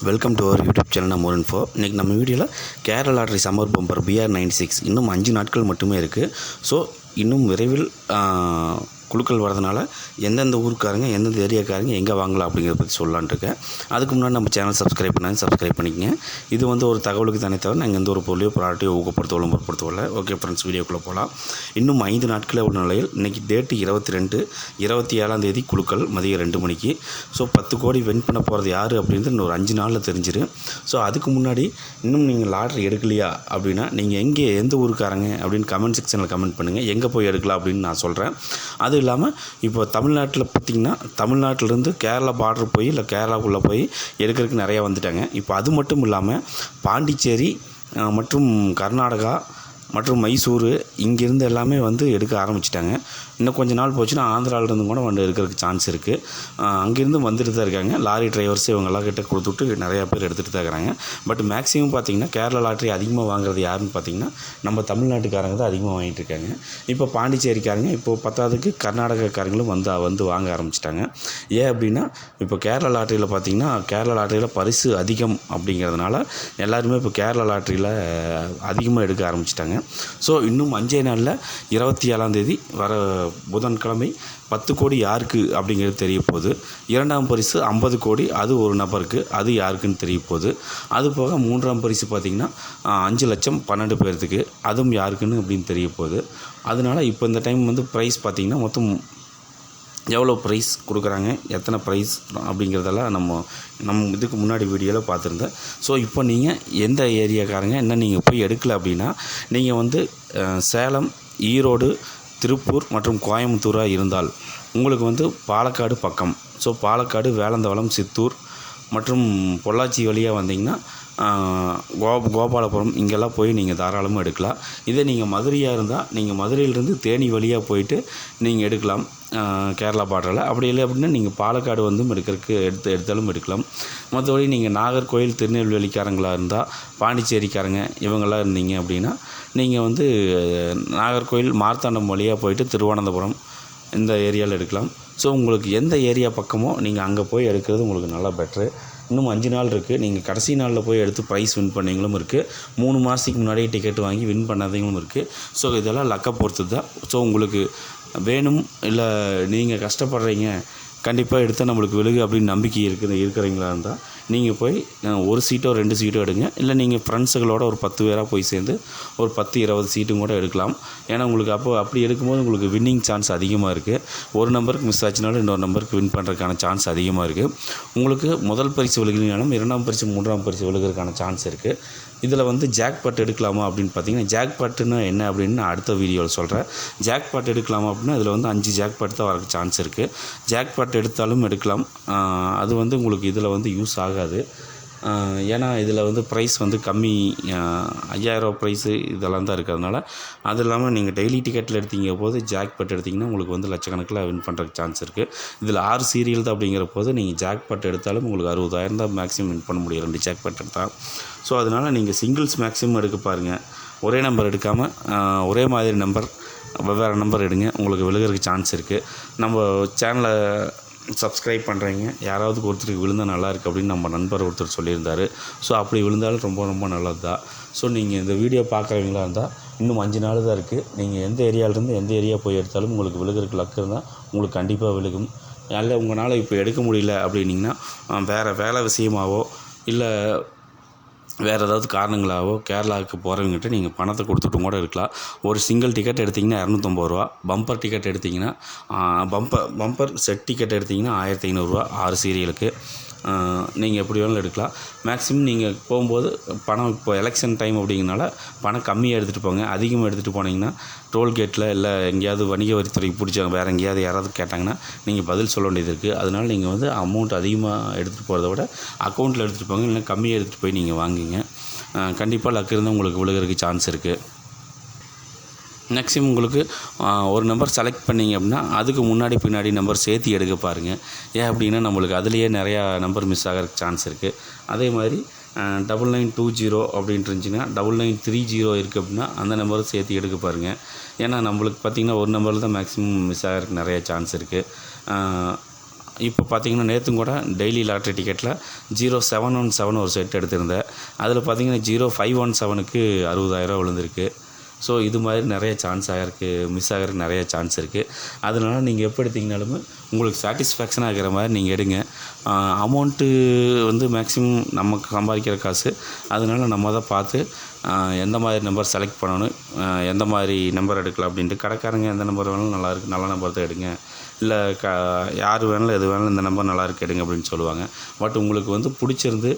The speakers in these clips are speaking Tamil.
Welcome to our YouTube channel நம்ம ஃபோர் இன்றைக்கி நம்ம வீடியோவில் Kerala lottery summer bumper BR ninety six இன்னும் அஞ்சு நாட்கள் மட்டுமே இருக்குது ஸோ இன்னும் விரைவில் குழுக்கள் வரதுனால எந்தெந்த ஊருக்காரங்க எந்தெந்த ஏரியாக்காரங்க எங்கே வாங்கலாம் அப்படிங்கிறத பற்றி சொல்லலான்ட்டு இருக்கேன். அதுக்கு முன்னாடி நம்ம சேனல் சப்ஸ்கிரைப் பண்ணாங்க சப்ஸ்கிரைப் பண்ணிக்கங்க. இது வந்து ஒரு தகவலுக்கு தானே தவிர நாங்கள் எந்த ஒரு பொருளையோ ப்ராடக்டையோ ஊக்கப்படுத்த விளம்பரப்படுத்தவில்லை ஓகே ஃப்ரெண்ட்ஸ் வீடியோக்குள்ளே போகலாம் இன்னும் ஐந்து நாட்களே உள்ள நிலையில் இன்றைக்கி டேட்டு இருபத்தி ரெண்டு இருபத்தி ஏழாம் தேதி குழுக்கள் மதியம் ரெண்டு மணிக்கு. ஸோ பத்து கோடி வின் பண்ண போகிறது யார் அப்படின்றது இன்னொரு அஞ்சு நாளில் தெரிஞ்சிடும் ஸோ அதுக்கு முன்னாடி இன்னும் நீங்கள் லாட்ரி எடுக்கலையா அப்படின்னா நீங்கள் எங்கே எந்த ஊருக்காரங்க அப்படின்னு கமெண்ட் செக்ஷனில் கமெண்ட் பண்ணுங்கள் எங்கே போய் எடுக்கலாம் அப்படின்னு நான் சொல்கிறேன் அது அதுவும் இல்லாமல் இப்போ தமிழ்நாட்டில் பார்த்திங்கன்னா தமிழ்நாட்டிலேருந்து கேரளா பார்டர் போய் இல்லை கேரளாக்குள்ளே போய் எடுக்கிறதுக்கு நிறையா வந்துட்டாங்க. இப்போ அது மட்டும் இல்லாமல் பாண்டிச்சேரி மற்றும் கர்நாடகா மற்றும் மைசூர் இங்கேருந்து எல்லாமே வந்து எடுக்க ஆரம்பிச்சிட்டாங்க. இன்னும் கொஞ்ச நாள் போச்சுன்னா ஆந்திராவிலேருந்து கூட வந்து எடுக்கிறதுக்கு சான்ஸ் இருக்குது அங்கேருந்து வந்துட்டு தான் இருக்காங்க. லாரி டிரைவர்ஸ் இவங்கெல்லாம் கிட்ட கொடுத்துட்டு நிறையா பேர் எடுத்துகிட்டு தான் இருக்கிறாங்க. பட் மேக்ஸிமம் பார்த்தீங்கன்னா கேரளா லாட்ரி அதிகமாக வாங்குறது யாருன்னு பார்த்திங்கன்னா நம்ம தமிழ்நாட்டுக்காரங்க தான் அதிகமாக வாங்கிட்டு இருக்காங்க. இப்போ பாண்டிச்சேரிக்காரங்க இப்போ பத்தாவதுக்கு கர்நாடகக்காரங்களும் வந்து வந்து வாங்க ஆரம்பிச்சிட்டாங்க. ஏன் அப்படின்னா இப்போ கேரளா லாட்ரியில் பார்த்தீங்கன்னா கேரளா லாட்ரியில் பரிசு அதிகம் அப்படிங்கிறதுனால எல்லாருமே இப்போ கேரளா லாட்ரியில் அதிகமாக எடுக்க ஆரம்பிச்சிட்டாங்க. ஸோ இன்னும் அஞ்சே நாளில் இருபத்தி ஏழாம் தேதி வர புதன்கிழமை பத்து கோடி யாருக்கு அப்படிங்கிறது தெரிய போகுது. இரண்டாம் பரிசு ஐம்பது கோடி அது ஒரு நபருக்கு அது யாருக்குன்னு தெரிய போகுது. அது போக மூன்றாம் பரிசு பார்த்திங்கன்னா அஞ்சு லட்சம் பன்னெண்டு பேர்த்துக்கு அதுவும் யாருக்குன்னு அப்படின்னு தெரிய போகுது. அதனால் இப்போ இந்த டைம் வந்து ப்ரைஸ் பார்த்திங்கன்னா மொத்தம் எவ்வளோ ப்ரைஸ் கொடுக்குறாங்க எத்தனை ப்ரைஸ் அப்படிங்கிறதெல்லாம் நம்ம நம்ம இதுக்கு முன்னாடி வீடியோவில் பார்த்துருந்தேன். ஸோ இப்போ நீங்கள் எந்த ஏரியாக்காரங்க என்ன நீங்கள் போய் எடுக்கல அப்படின்னா நீங்கள் வந்து சேலம் ஈரோடு திருப்பூர் மற்றும் கோயம்புத்தூராக இருந்தால் உங்களுக்கு வந்து பாலக்காடு பக்கம். ஸோ பாலக்காடு வேலந்தவளம் சித்தூர் மற்றும் பொள்ளாச்சி வழியாக வந்தீங்கன்னா கோ கோபாலபுரம் இங்கெல்லாம் போய் நீங்கள் தாராளமாக எடுக்கலாம். இதே நீங்கள் மதுரையாக இருந்தால் நீங்கள் மதுரையிலேருந்து தேனி வழியாக போயிட்டு நீங்கள் எடுக்கலாம். கேரளா பார்டரில் அப்படி இல்லை அப்படின்னா நீங்கள் பாலக்காடு வந்து எடுக்கிறதுக்கு எடுத்து எடுத்தாலும் எடுக்கலாம். மற்றபடி நீங்கள் நாகர்கோயில் திருநெல்வேலிக்காரங்களாக இருந்தால் பாண்டிச்சேரிக்காரங்க இவங்களாம் இருந்தீங்க அப்படின்னா நீங்கள் வந்து நாகர்கோயில் மார்த்தாண்டம் வழியாக போயிட்டு திருவனந்தபுரம் இந்த ஏரியாவில் எடுக்கலாம். ஸோ உங்களுக்கு எந்த ஏரியா பக்கமோ நீங்கள் அங்கே போய் எடுக்கிறது உங்களுக்கு நல்லா பெட்ரு இன்னும் அஞ்சு நாள் இருக்குது நீங்கள் கடைசி நாளில் போய் எடுத்து ப்ரைஸ் வின் பண்ணீங்களும் இருக்குது மூணு மாதத்துக்கு முன்னாடியே டிக்கெட் வாங்கி வின் பண்ணாதவங்களும் இருக்குது ஸோ இதெல்லாம் லக்கை பொறுத்து தான். ஸோ உங்களுக்கு வேணும் இல்லை நீங்கள் கஷ்டப்படுறீங்க கண்டிப்பாக எடுத்தால் நம்மளுக்கு விழுகு அப்படின்னு நம்பிக்கை இருக்குது இருக்கிறீங்களா இருந்தால் நீங்கள் போய் ஒரு சீட்டோ ரெண்டு சீட்டோ எடுங்க. இல்லை நீங்கள் ஃப்ரெண்ட்ஸுகளோட ஒரு பத்து பேராக போய் சேர்ந்து ஒரு பத்து இருபது சீட்டும் கூட எடுக்கலாம். ஏன்னா உங்களுக்கு அப்போ அப்படி எடுக்கும்போது உங்களுக்கு வின்னிங் சான்ஸ் அதிகமாக இருக்குது ஒரு நம்பருக்கு மிஸ் ஆச்சுனாலும் இன்னொரு நம்பருக்கு வின் பண்ணுறதுக்கான சான்ஸ் அதிகமாக இருக்குது உங்களுக்கு முதல் பரிசு விழுகினாலும் இரண்டாம் பரிசு மூன்றாம் பரிசு விழுகிறதுக்கான சான்ஸ் இருக்குது இதில் வந்து ஜாக் பாட் எடுக்கலாமா அப்படின்னு பார்த்தீங்கன்னா ஜாக் பாட்டுன்னா என்ன அப்படின்னு நான் அடுத்த வீடியோவில் சொல்கிறேன் ஜாக் பாட் எடுக்கலாமா அப்படின்னா இதில் வந்து அஞ்சு ஜாக் பாட் தான் வரக்கு சான்ஸ் இருக்குது ஜாக் பாட் எடுத்தாலும் எடுக்கலாம். அது வந்து உங்களுக்கு இதில் வந்து யூஸ் ஆகாது. ஏன்னா இதில் வந்து ப்ரைஸ் வந்து கம்மி ஐயாயிரம் ப்ரைஸு இதெல்லாம் தான் இருக்கிறதுனால அது இல்லாமல் நீங்கள் டெய்லி டிக்கெட்டில் எடுத்தீங்க போது ஜாக் பட் எடுத்திங்கன்னா உங்களுக்கு வந்து லட்சக்கணக்கில் வின் பண்ணுறதுக்கு சான்ஸ் இருக்குது இதில் ஆறு சீரியல் தான் அப்படிங்கிற போது நீங்கள் ஜாக் பட் எடுத்தாலும் உங்களுக்கு அறுபதாயிரம் தான் மேக்ஸிமம் வின் பண்ண முடியும் ரெண்டு ஜாக் பட் எடுத்தால் ஸோ அதனால் நீங்கள் சிங்கிள்ஸ் மேக்ஸிமம் எடுக்க பாருங்கள் ஒரே நம்பர் எடுக்காமல் ஒரே மாதிரி நம்பர் வெவ்வேறு நம்பர் எடுங்க. உங்களுக்கு விழுகிறதுக்கு சான்ஸ் இருக்குது நம்ம சேனலை சப்ஸ்கிரைப் பண்ணுறீங்க யாராவது ஒருத்தருக்கு விழுந்தால் நல்லா இருக்குது அப்படின்னு நம்ம நண்பர் ஒருத்தர் சொல்லியிருந்தார். ஸோ அப்படி விழுந்தாலும் ரொம்ப ரொம்ப நல்லது தான் ஸோ நீங்கள் இந்த வீடியோ பார்க்குறவங்களா இருந்தால் இன்னும் அஞ்சு நாள் தான் இருக்குது நீங்கள் எந்த ஏரியாவிலேருந்து எந்த ஏரியா போய் எடுத்தாலும் உங்களுக்கு விழுகிறதுக்கு லக்கு இருந்தால் உங்களுக்கு கண்டிப்பாக விழுகும். அல்ல உங்களால் இப்போ எடுக்க முடியல அப்படின்னிங்கன்னா வேறு வேலை விஷயமாவோ இல்லை வேறு ஏதாவது காரணங்களாவோ கேரளாவுக்கு போகிறவங்ககிட்ட நீங்கள் பணத்தை கொடுத்துட்டும் கூட இருக்கலாம். ஒரு சிங்கிள் டிக்கெட் எடுத்திங்கன்னா இரநூத்தம்பது ரூபா. பம்பர் டிக்கெட் எடுத்திங்கன்னா பம்பர் பம்பர் செட் டிக்கெட் எடுத்திங்கன்னா ஆயிரத்தி ஐநூறுரூவா ஆறு சீரியலுக்கு நீங்கள் எப்படி வேணாலும் எடுக்கலாம். மேக்ஸிமம் நீங்கள் போகும்போது பணம் இப்போ எலெக்ஷன் டைம் அப்படிங்கிறனால பணம் கம்மியாக எடுத்துகிட்டு போங்க. அதிகமாக எடுத்துகிட்டு போனீங்கன்னா டோல்கேட்டில் இல்லை எங்கேயாவது வணிக வரித்துறைக்கு பிடிச்சவங்க வேறு எங்கேயாவது யாராவது கேட்டாங்கன்னா நீங்கள் பதில் சொல்ல வேண்டியது இருக்குது அதனால் நீங்கள் வந்து அமௌண்ட் அதிகமாக எடுத்துகிட்டு போகிறத விட அக்கௌண்ட்டில் எடுத்துகிட்டு போங்க. இல்லைன்னா கம்மியாக எடுத்துகிட்டு போய் நீங்கள் வாங்குங்க. கண்டிப்பாக லக்கு இருந்தால் உங்களுக்கு விழுகிறதுக்கு சான்ஸ் இருக்குது மேக்ஸிமம் உங்களுக்கு ஒரு நம்பர் செலக்ட் பண்ணீங்க அப்படின்னா அதுக்கு முன்னாடி பின்னாடி நம்பர் சேர்த்து எடுக்க பாருங்கள் ஏன் அப்படின்னா நம்மளுக்கு அதுலேயே நிறையா நம்பர் மிஸ் ஆகிறதுக்கு சான்ஸ் இருக்குது அதே மாதிரி டபுள் நைன் டூ ஜீரோ அப்படின்ட்டு இருந்துச்சுன்னா டபுள் நைன் த்ரீ ஜீரோ இருக்குது அப்படின்னா அந்த நம்பரும் சேர்த்து எடுக்க பாருங்கள் ஏன்னா நம்மளுக்கு பார்த்திங்கன்னா ஒரு நம்பரில் தான் மேக்ஸிமம் மிஸ் ஆகிறதுக்கு நிறைய சான்ஸ் இருக்குது இப்போ பார்த்தீங்கன்னா நேற்றும் கூட டெய்லி லாட்ரி டிக்கெட்டில் ஜீரோ செவன் ஒன் செவன் ஒரு செட் எடுத்திருந்தேன். அதில் பார்த்தீங்கன்னா ஜீரோ ஃபைவ் ஒன் செவனுக்கு அறுபதாயிரம் விழுந்திருக்கு. ஸோ இது மாதிரி நிறைய சான்ஸ் ஆகிருக்கு மிஸ் ஆகிறதுக்கு நிறைய சான்ஸ் இருக்குது அதனால நீங்கள் எப்போ எடுத்தீங்கனாலுமே உங்களுக்கு சாட்டிஸ்ஃபேக்ஷன் ஆகிற மாதிரி நீங்கள் எடுங்க. அமௌண்ட்டு வந்து மேக்ஸிமம் நமக்கு சம்பாதிக்கிற காசு அதனால நம்ம தான் பார்த்து எந்த மாதிரி நம்பர் செலக்ட் பண்ணணும் எந்த மாதிரி நம்பர் எடுக்கலாம் அப்படின்ட்டு கடைக்காரங்க எந்த நம்பர் வேணாலும் நல்லாயிருக்கு நல்ல நம்பர் தான் எடுங்க. இல்லை க யார் வேணாலும் எது வேணாலும் இந்த நம்பர் நல்லாயிருக்கு எடுங்க அப்படின்னு சொல்லுவாங்க. பட் உங்களுக்கு வந்து பிடிச்சிருந்து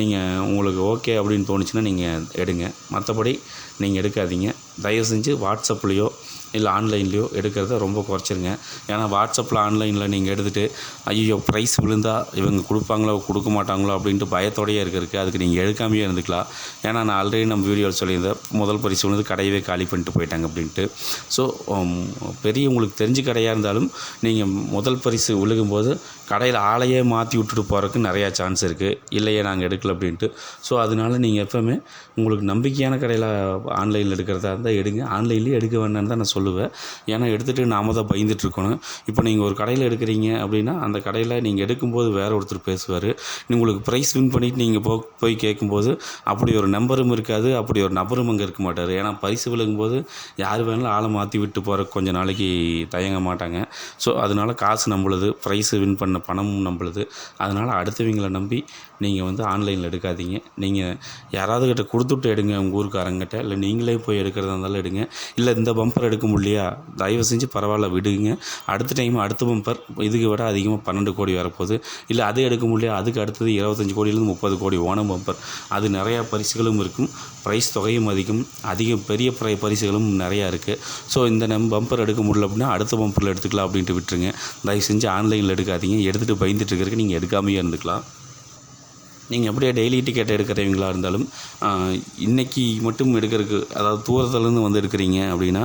நீங்கள் உங்களுக்கு ஓகே அப்படின்னு தோணுச்சுன்னா நீங்கள் எடுங்க. மற்றபடி நீங்கள் எடுக்காதீங்க. தயவு செஞ்சு வாட்ஸ்அப்லேயோ இல்லை ஆன்லைன்லேயோ எடுக்கிறத ரொம்ப குறைச்சிருங்க. ஏன்னா வாட்ஸ்அப்பில் ஆன்லைனில் நீங்கள் எடுத்துகிட்டு ஐயோ ப்ரைஸ் விழுந்தால் இவங்க கொடுப்பாங்களோ கொடுக்க மாட்டாங்களோ அப்படின்ட்டு பயத்தோடயே இருக்கிறதுக்கு அதுக்கு நீங்கள் எடுக்காமையே இருந்துக்கலாம். ஏன்னா நான் ஆல்ரெடி நம்ம வீடியோவில் சொல்லியிருந்தேன் முதல் பரிசு விழுந்து கடையவே காலி பண்ணிட்டு போயிட்டாங்க அப்படின்ட்டு. ஸோ பெரிய உங்களுக்கு தெரிஞ்ச கடையாக இருந்தாலும் நீங்கள் முதல் பரிசு விழுகும்போது கடையில் ஆளையே மாற்றி விட்டுட்டு போகிறதுக்கு நிறையா சான்ஸ் இருக்குது இல்லையே நாங்கள் எடுக்கல அப்படின்ட்டு. ஸோ அதனால நீங்கள் எப்போவுமே உங்களுக்கு நம்பிக்கையான கடையில் ஆன்லைனில் எடுக்கிறதா இருந்தால் எடுங்க. ஆன்லைன்லேயே எடுக்க வேண்டாம்னு தான் நான் சொல்லுவேன். ஏன்னா எடுத்துகிட்டு நாம தான் பயந்துட்டு இருக்கணும். இப்போ நீங்கள் ஒரு கடையில் எடுக்கிறீங்க அப்படின்னா அந்த கடையில் நீங்கள் எடுக்கும்போது வேறு ஒருத்தர் பேசுவார். உங்களுக்கு ப்ரைஸ் வின் பண்ணிட்டு நீங்கள் போ போய் கேட்கும்போது அப்படி ஒரு நம்பரும் இருக்காது அப்படி ஒரு நபரும் அங்கே இருக்க மாட்டார். ஏன்னா பரிசு விழுங்கும்போது யார் வேணாலும் ஆளை மாற்றி விட்டு போகிற கொஞ்சம் நாளைக்கு தயங்க மாட்டாங்க. ஸோ அதனால காசு நம்மளுது ப்ரைஸு வின் பண்ண பணமும் நம்மளுது. அதனால் அடுத்தவங்களை நம்பி நீங்கள் வந்து ஆன்லைனில் எடுக்காதீங்க. நீங்கள் யாராவது கிட்ட கொடுத்துட்டு எடுங்க உங்கள் ஊருக்காரங்கிட்ட. இல்லை நீங்களே போய் எடுக்கிறதா இருந்தாலும் எடுங்க. இல்லை இந்த பம்பர் இருக்கும் இல்லையா? தயவு செஞ்சு பரவாயில்ல விடுங்க. அடுத்த டைம் அடுத்த பம்பர் இதுக்கு விட அதிகமாக பன்னெண்டு கோடி வரப்போகுது. இல்லை அது எடுக்க முடியாது அதுக்கு அடுத்தது இருபத்தஞ்சி கோடியிலேருந்து முப்பது கோடி ஓனம் பம்பர் அது நிறையா பரிசுகளும் இருக்கும். ப்ரைஸ் தொகையும் அதிகம். அதிக பெரிய ப்ரை பரிசுகளும் நிறையா இருக்குது ஸோ இந்த நம் பம்பர் எடுக்க முடியல அப்படின்னா அடுத்த பம்பரில் எடுத்துக்கலாம் அப்படின்ட்டு விட்டுருங்க. தயவு செஞ்சு ஆன்லைனில் எடுக்காதீங்க. எடுத்துகிட்டு பயந்துட்டு இருக்கிறதுக்கு நீங்கள் எடுக்காமையே இருந்துக்கலாம். நீங்கள் அப்படியே டெய்லி டிக்கெட் எடுக்கிறவங்களா இருந்தாலும் இன்றைக்கி மட்டும் எடுக்கிறதுக்கு அதாவது தூரத்துலேருந்து வந்து எடுக்கிறீங்க அப்படின்னா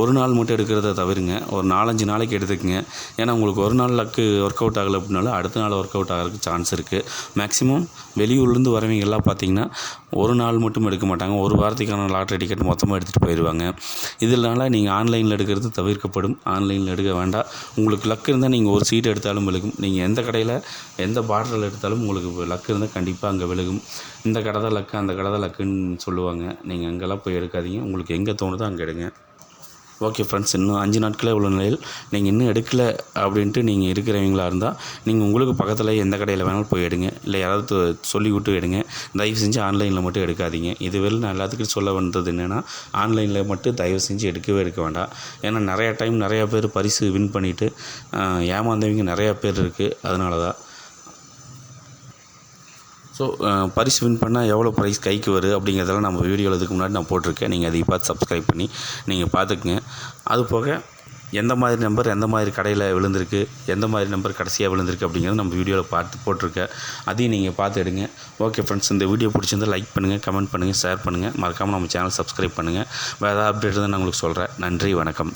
ஒரு நாள் மட்டும் எடுக்கிறத தவிருங்க. ஒரு நாலஞ்சு நாளைக்கு எடுத்துக்கங்க. ஏன்னா உங்களுக்கு ஒரு நாள் லக்கு ஒர்க் அவுட் ஆகலை அப்படின்னாலும் அடுத்த நாள் ஒர்க் அவுட் ஆகிறதுக்கு சான்ஸ் இருக்குது மேக்ஸிமம் வெளியூர்லேருந்து வரவங்க எல்லாம் பார்த்தீங்கன்னா ஒரு நாள் மட்டும் எடுக்க மாட்டாங்க. ஒரு வாரத்துக்கான லாட்ரி டிக்கெட் மொத்தமாக எடுத்துகிட்டு போயிடுவாங்க. இதனால் நீங்கள் ஆன்லைனில் எடுக்கிறது தவிர்க்கப்படும். ஆன்லைனில் எடுக்க வேண்டாம். உங்களுக்கு லக் இருந்தால் நீங்கள் ஒரு சீட் எடுத்தாலும் விழுகும் நீங்கள் எந்த கடையில் எந்த பார்டரில் எடுத்தாலும் உங்களுக்கு லக் இருந்தால் கண்டிப்பாக அங்கே விழுகும். இந்த கடை லக்கு அந்த கடை லக்குன்னு சொல்லுவாங்க. நீங்கள் அங்கெல்லாம் போய் எடுக்காதீங்க. உங்களுக்கு எங்கே தோணுதோ அங்கே எடுங்க. ஓகே ஃப்ரெண்ட்ஸ் இன்னும் அஞ்சு நாட்களே உள்ள நிலையில் நீங்கள் இன்னும் எடுக்கல அப்படின்ட்டு நீங்கள் இருக்கிறவங்களா இருந்தால் நீங்கள் உங்களுக்கு பக்கத்தில் எந்த கடையில் வேணாலும் போய் எடுங்க. இல்லை யாராவது சொல்லி விட்டு எடுங்க. தயவு செஞ்சு ஆன்லைனில் மட்டும் எடுக்காதீங்க. இதுவரை நான் எல்லாத்துக்கும் சொல்ல வந்தது என்னென்னா ஆன்லைனில் மட்டும் தயவு செஞ்சு எடுக்கவே எடுக்க வேண்டாம். ஏன்னா நிறையா டைம் நிறையா பேர் பரிசு வின் பண்ணிவிட்டு ஏமாந்தவங்க நிறையா பேர் இருக்குது அதனால தான் ஸோ uh, பரிசு வின் பண்ணால் எவ்வளோ ப்ரைஸ் கைக்கு வரும் அப்படிங்கிறதெல்லாம் நம்ம வீடியோவில் இதுக்கு முன்னாடி நான் போட்டிருக்கேன். நீங்கள் அதை பார்த்து சப்ஸ்கிரைப் பண்ணி நீங்கள் பார்த்துக்குங்க. அது போக எந்த மாதிரி நம்பர் எந்த மாதிரி கடையில் விழுந்திருக்கு எந்த மாதிரி நம்பர் கடைசியாக விழுந்திருக்கு அப்படிங்கிறத நம்ம வீடியோவில் பார்த்து போட்டிருக்கேன் அதையும் நீங்கள் பார்த்து எடுங்க. ஓகே ஃப்ரெண்ட்ஸ் இந்த வீடியோ பிடிச்சிருந்தா லைக் பண்ணுங்கள் கமெண்ட் பண்ணுங்கள் ஷேர் பண்ணுங்கள் மறக்காமல் நம்ம சேனல் சப்ஸ்கிரைப் பண்ணுங்கள் வேறு ஏதாவது அப்டேட் தான் நான் உங்களுக்கு சொல்கிறேன் நன்றி வணக்கம்.